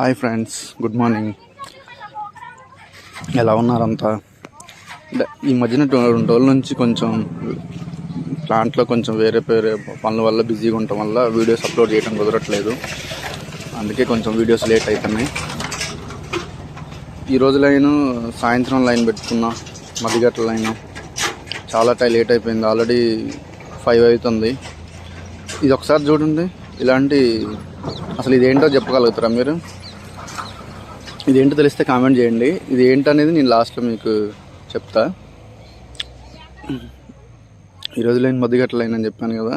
Hi friends good morning. ఎలా ఉన్నారంతా ఈ మధ్యన రెండు రోజుల నుంచి కొంచెం ప్లాంట్లో కొంచెం వేరే వేరే పనుల వల్ల బిజీగా ఉండటం వల్ల వీడియోస్ అప్లోడ్ చేయడం కుదరట్లేదు. అందుకే కొంచెం వీడియోస్ లేట్ అవుతున్నాయి ఈ రోజు లైన్ సాయంత్రం లైన్ పెట్టుకున్నా మధ్యగట్ల లైన్. చాలా టైం లేట్ అయిపోయింది ఆల్రెడీ ఫైవ్ అవుతుంది. ఇది ఒకసారి చూడండి ఇలాంటి అసలు ఇదేంటో చెప్పగలుగుతారా మీరు? ఇదేంటో తెలిస్తే కామెంట్ చేయండి. ఇది ఏంటనేది నేను లాస్ట్లో మీకు చెప్తా. ఈరోజు లేని మధ్యగట్లైనని లైన్ అని చెప్పాను కదా.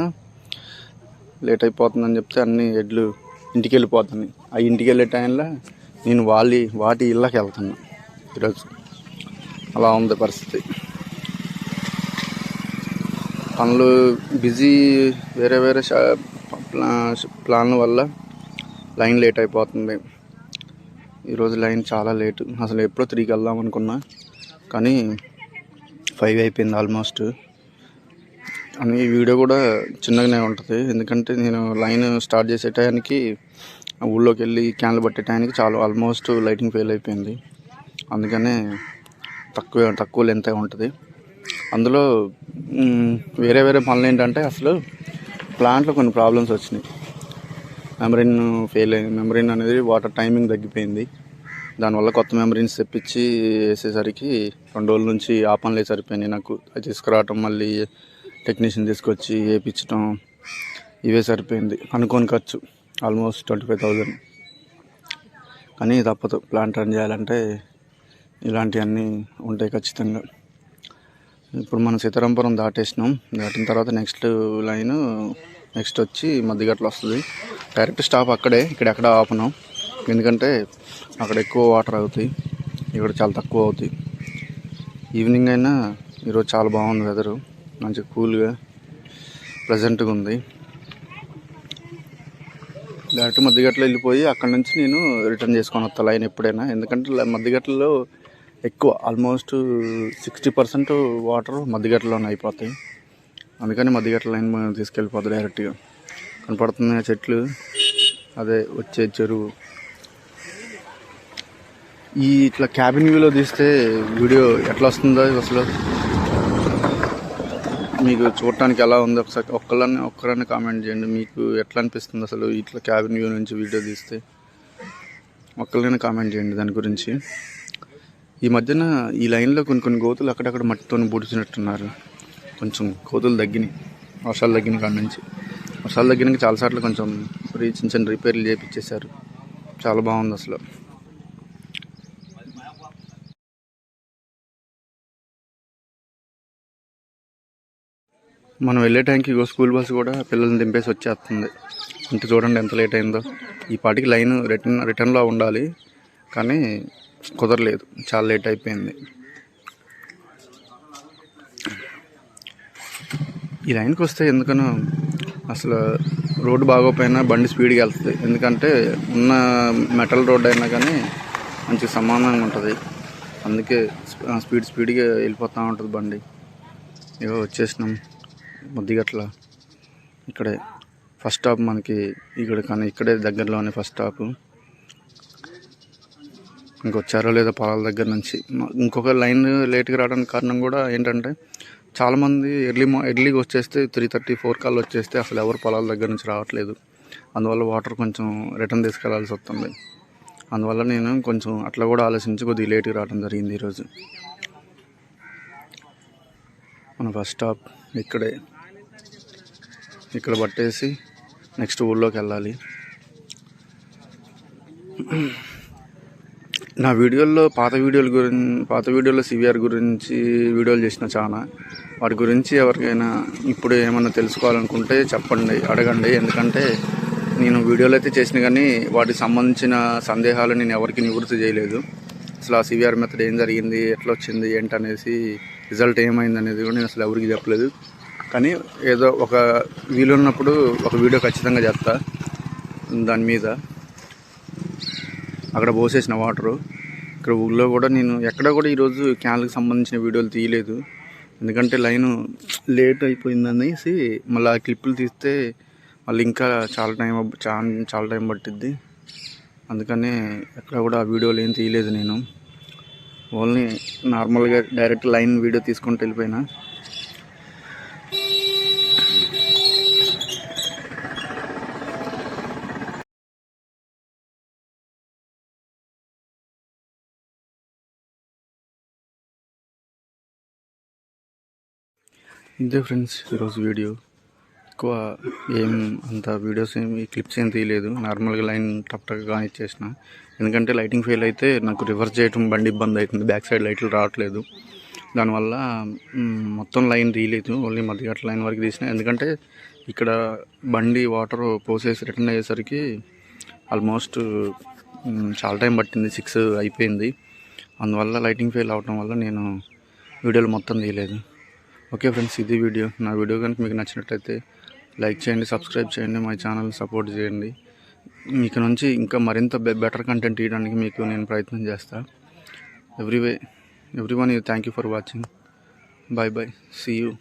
లేట్ అయిపోతుందని చెప్తే అన్ని ఎడ్లు ఇంటికి వెళ్ళిపోతున్నాయి. ఆ ఇంటికి వెళ్ళే టైంలో నేను వాళ్ళ వాటి ఇళ్ళకి వెళ్తున్నా ఈరోజు. అలా ఉంది పరిస్థితి. పనులు బిజీ వేరే వేరే ప్లా ప్లాన్ల వల్ల లైన్ లేట్ అయిపోతుంది. ఈరోజు లైన్ చాలా లేటు. అసలు ఎప్పుడో త్రీకి వెళ్దాం అనుకున్నా. కానీ ఫైవ్ అయిపోయింది ఆల్మోస్ట్ అని ఈ వీడియో కూడా చిన్నగానే ఉంటుంది. ఎందుకంటే నేను లైన్ స్టార్ట్ చేసే టయానికి ఆ ఊళ్ళోకి వెళ్ళి క్యాన్లు పట్టే టయానికి చాలా ఆల్మోస్ట్ లైటింగ్ ఫెయిల్ అయిపోయింది. అందుకనే తక్కువ తక్కువ లెంత్ ఉంటుంది. అందులో వేరే వేరే పనులు ఏంటంటే అసలు ప్లాంట్లో కొన్ని ప్రాబ్లమ్స్ వచ్చినాయి. మెమరీన్ ఫెయిల్ అయింది మెమరీన్ అనేది వాటర్ టైమింగ్ తగ్గిపోయింది. దానివల్ల కొత్త మెమరీన్స్ తెప్పించి వేసేసరికి రెండు రోజుల నుంచి ఆపనలే సరిపోయినాయి నాకు. అది తీసుకురావటం మళ్ళీ టెక్నీషియన్ తీసుకొచ్చి వేయించడం ఇవే సరిపోయింది. అనుకోని ఖర్చు ఆల్మోస్ట్ ట్వంటీ ఫైవ్ థౌజండ్ కానీ తప్పదు ప్లాంట్ రన్ చేయాలంటే ఇలాంటివన్నీ ఉంటాయి ఖచ్చితంగా. ఇప్పుడు మనం సీతారాంపురం దాటేసినాం. దాటిన తర్వాత నెక్స్ట్ లైన్ నెక్స్ట్ వచ్చి మధ్యగట్ల వస్తుంది. డైరెక్ట్ స్టాప్ అక్కడే ఇక్కడ ఎక్కడ ఆపను ఎందుకంటే అక్కడ ఎక్కువ వాటర్ అవుతాయి ఇక్కడ చాలా తక్కువ అవుతాయి. ఈవినింగ్ అయినా ఈరోజు చాలా బాగుంది వెదరు మంచిగా కూల్గా ప్రజెంట్గా ఉంది. డైరెక్ట్ మధ్యగట్లో వెళ్ళిపోయి అక్కడ నుంచి నేను రిటర్న్ చేసుకొని వస్తా లైన్ ఎప్పుడైనా. ఎందుకంటే మధ్యగట్లలో ఎక్కువ ఆల్మోస్ట్ సిక్స్టీ పర్సెంట్ వాటర్ మధ్యగట్లలోనే అయిపోతాయి. అందుకని మధ్యగట్ల లైన్ మనం తీసుకెళ్ళిపోతుంది డైరెక్ట్గా. ఆ చెట్లు? అదే వచ్చే చెరువు. ఈ ఇట్లా క్యాబిన్ వ్యూలో తీస్తే వీడియో ఎట్లా వస్తుందో అసలు? మీకు చూడటానికి ఎలా ఉందో? ఒకసారి ఒక్కళ్ళని ఒక్కరని కామెంట్ చేయండి. మీకు ఎట్లా అనిపిస్తుంది అసలు ఇట్లా క్యాబిన్ వ్యూ నుంచి వీడియో తీస్తే? ఒక్కళ్ళని కామెంట్ చేయండి దాని గురించి. ఈ మధ్యన ఈ లైన్లో కొన్ని కొన్ని గోతులు అక్కడక్కడ మట్టితో బుడిచినట్టున్నారు కొంచెం కోతులు తగ్గినాయి వర్షాలు తగ్గిన కాడ నుంచి. వర్షాలు తగ్గినాక చాలాసార్లు కొంచెం రీ- చిన్న చిన్న రిపేర్లు చేయించేశారు చాలా బాగుంది అసలు. మనం వెళ్ళే టైంకి ఇగో స్కూల్ బస్సు కూడా పిల్లల్ని దింపేసి వచ్చేస్తుంది. ఇంటి చూడండి ఎంత లేట్ అయిందో. ఈ పాటికి లైన్ రిటర్న్ రిటర్న్లో ఉండాలి. కానీ కుదరలేదు. చాలా లేట్ అయిపోయింది. ఈ లైన్కి వస్తే ఎందుకనో అసలు రోడ్డు బాగోపోయినా బండి స్పీడ్గా వెళ్తుంది. ఎందుకంటే ఉన్న మెటల్ రోడ్ అయినా కానీ మంచి సమానంగా ఉంటుంది. అందుకే స్పీడ్ స్పీడ్గా వెళ్ళిపోతూ ఉంటుంది బండి. ఇగో వచ్చేసినాం ముద్దిగట్ల. ఇక్కడే ఫస్ట్ స్టాప్ మనకి ఇక్కడ కానీ ఇక్కడే దగ్గరలోనే ఫస్ట్ స్టాప్. ఇంకొచ్చారో లేదో పొలాల దగ్గర నుంచి. ఇంకొక లైన్ లేట్గా రావడానికి కారణం కూడా ఏంటంటే చాలామంది ఎర్లీ మా ఎర్లీగా వచ్చేస్తే త్రీ థర్టీ ఫోర్ కాల్ వచ్చేస్తే అసలు ఎవరు పొలాల దగ్గర నుంచి రావట్లేదు. అందువల్ల వాటర్ కొంచెం రిటర్న్ తీసుకెళ్ళాల్సి వస్తుంది. అందువల్ల నేను కొంచెం అట్లా కూడా ఆలోచించి కొద్దిగా లేట్గా రావడం జరిగింది ఈరోజు. మన ఫస్ట్ స్టాప్ ఇక్కడే. ఇక్కడ పట్టేసి నెక్స్ట్ ఊళ్ళోకి వెళ్ళాలి. నా వీడియోల్లో పాత వీడియోల గురించి పాత వీడియోలో సివిఆర్ గురించి వీడియోలు చేసిన చాలా వాటి గురించి ఎవరికైనా ఇప్పుడు ఏమన్నా తెలుసుకోవాలనుకుంటే చెప్పండి అడగండి. ఎందుకంటే నేను వీడియోలు అయితే చేసిన కానీ వాటికి సంబంధించిన సందేహాలు నేను ఎవరికి నివృత్తి చేయలేదు. అసలు ఆ సివిఆర్ మెథడ్ ఏం జరిగింది ఎట్లా వచ్చింది ఏంటనేసి రిజల్ట్ ఏమైంది అనేది కూడా నేను అసలు ఎవరికి చెప్పలేదు. కానీ ఏదో ఒక వీలున్నప్పుడు ఒక వీడియో ఖచ్చితంగా చేస్తా. దాని మీద. అక్కడ పోసేసిన వాటరు. ఇక్కడ ఊళ్ళో కూడా నేను ఎక్కడ కూడా ఈరోజు క్యాన్లకు సంబంధించిన వీడియోలు తీయలేదు. ఎందుకంటే లైన్ లేట్ అయిపోయింది అనేసి మళ్ళీ ఆ క్లిప్పులు తీస్తే మళ్ళీ ఇంకా చాలా టైం చాలా చాలా టైం పట్టిద్ది. అందుకనే ఎక్కడ కూడా ఆ వీడియోలు ఏం తీయలేదు నేను. ఓన్లీ నార్మల్గా డైరెక్ట్ లైన్ వీడియో తీసుకుంటూ వెళ్ళిపోయినా. ఇంతే ఫ్రెండ్స్ ఈరోజు వీడియో. ఎక్కువ ఏం అంత వీడియోస్ ఏం క్లిప్స్ ఏం తీయలేదు. నార్మల్గా లైన్ టప్ టక్గా ఇచ్చేసిన ఎందుకంటే లైటింగ్ ఫెయిల్ అయితే నాకు రివర్స్ చేయడం బండి ఇబ్బంది అవుతుంది. బ్యాక్ సైడ్ లైట్లు రావట్లేదు. దానివల్ల మొత్తం లైన్ తీయలేదు. ఓన్లీ మధ్యగట్ల లైన్ వరకు తీసిన. ఎందుకంటే ఇక్కడ బండి వాటర్ పోసేసి రిటర్న్ అయ్యేసరికి ఆల్మోస్ట్ చాలా టైం పట్టింది. సిక్స్ అయిపోయింది. అందువల్ల లైటింగ్ ఫెయిల్ అవడం వల్ల నేను వీడియోలు మొత్తం తీయలేదు. ఓకే ఫ్రెండ్స్ ఇది వీడియో. నా వీడియో కనుక మీకు నచ్చినట్లయితే లైక్ చేయండి సబ్స్క్రైబ్ చేయండి మా ఛానల్ సపోర్ట్ చేయండి. మీకు నుంచి ఇంకా మరింత బెటర్ కంటెంట్ ఇవ్వడానికి మీకు నేను ప్రయత్నం చేస్తా. ఎవ్రీవే every one thank you for watching. Bye bye see you.